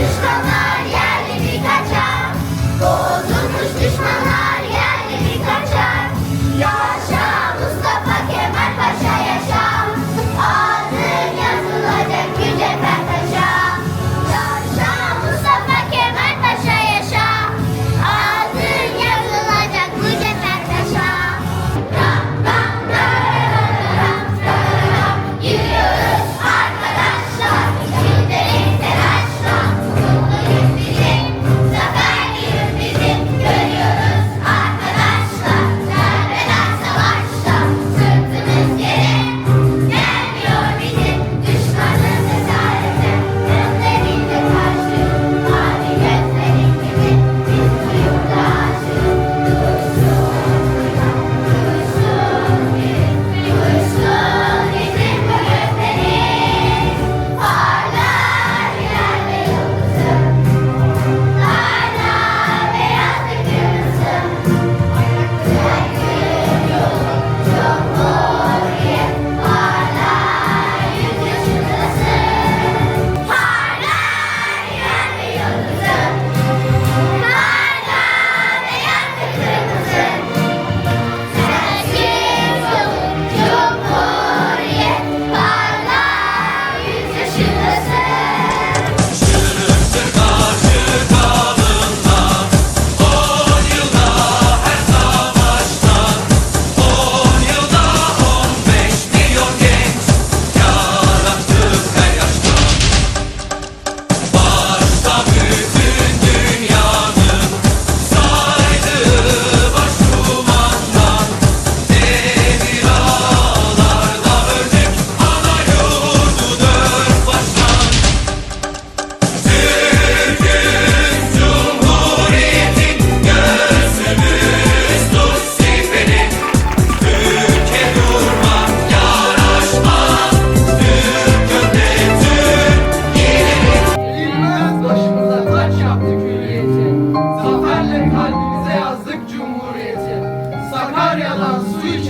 Krishna.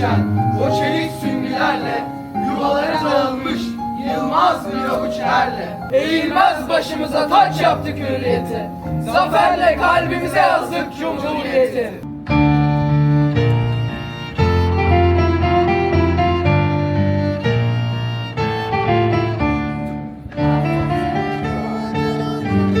düşen o çelik süngülerle yuvalara dağılmış yılmaz bir miyavuçerle eğilmez başımıza taç yaptık hürriyeti zaferle kalbimize yazdık cumhuriyeti. thank you